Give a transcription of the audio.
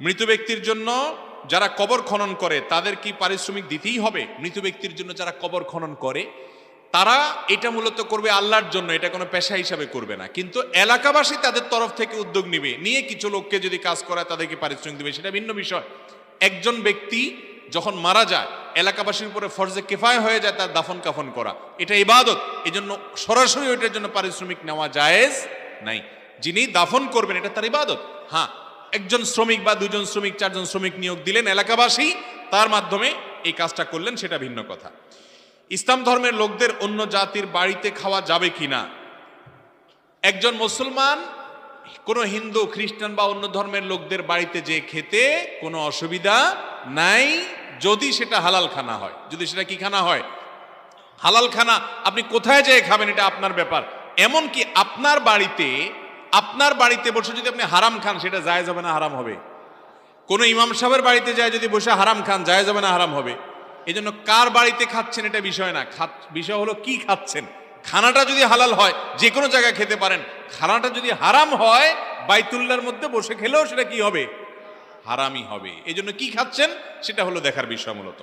মৃত ব্যক্তির জন্য যারা কবর খনন করে, তাদের কি পারিশ্রমিক দিতেই হবে? মৃত ব্যক্তির জন্য যারা কবর খনন করে, তারা এটা মূলত করবে আল্লাহর জন্য, এটা কোনো পেশা হিসাবে করবে না। কিন্তু এলাকাবাসী তাদের তরফ থেকে উদ্যোগ নিবে। নিয়ে কিছু লোককে যদি কাজ করায়, তাদেরকে পারিশ্রমিক দিবে। সেটা ভিন্ন বিষয়। একজন ব্যক্তি যখন মারা যায়, এলাকাবাসীর উপরে ফরজে কেফায় হয়ে যায় তার দাফন কাফন করা। এটা ইবাদত। এই জন্য সরাসরি ওইটার জন্য পারিশ্রমিক নেওয়া জায়েজ নাই। যিনি দাফন করবেন, এটা তার ইবাদত। হ্যাঁ একজন শ্রমিক বা দুজন শ্রমিক, চারজন শ্রমিক নিয়োগ দিলেন এলাকাবাসী, তার মাধ্যমে এই কাজটা করলেন, সেটা ভিন্ন কথা। ইসলাম ধর্মের লোকদের অন্য জাতির বাড়িতে খাওয়া যাবে কিনা একজন মুসলমান, কোনো হিন্দু, খ্রিস্টান বা অন্য ধর্মের লোকদের বাড়িতে যে খেতে কোনো অসুবিধা নাই, যদি সেটা হালাল খানা হয়। যদি সেটা কি খানা হয়? হালাল খানা আপনি কোথায় যেয়ে খাবেন, এটা আপনার ব্যাপার। এমন কি আপনার বাড়িতে আপনার বাড়িতে বসে যদি আপনি হারাম খান, সেটা জায়েজ হবে না, হারাম হবে। কোনো ইমাম সাহেবের বাড়িতে যায় যদি বসে হারাম খান, জায়েজ হবে না, হারাম হবে। এই জন্য কার বাড়িতে খাচ্ছেন এটা বিষয় না। বিষয় হলো কি খাচ্ছেন? খানাটা যদি হালাল হয়, যে কোনো জায়গায় খেতে পারেন। খানাটা যদি হারাম হয় বাইতুল্লার মধ্যে বসে খেলেও সেটা কি হবে? হারামই হবে। এই জন্য কি খাচ্ছেন? সেটা হলো দেখার বিষয় মূলত।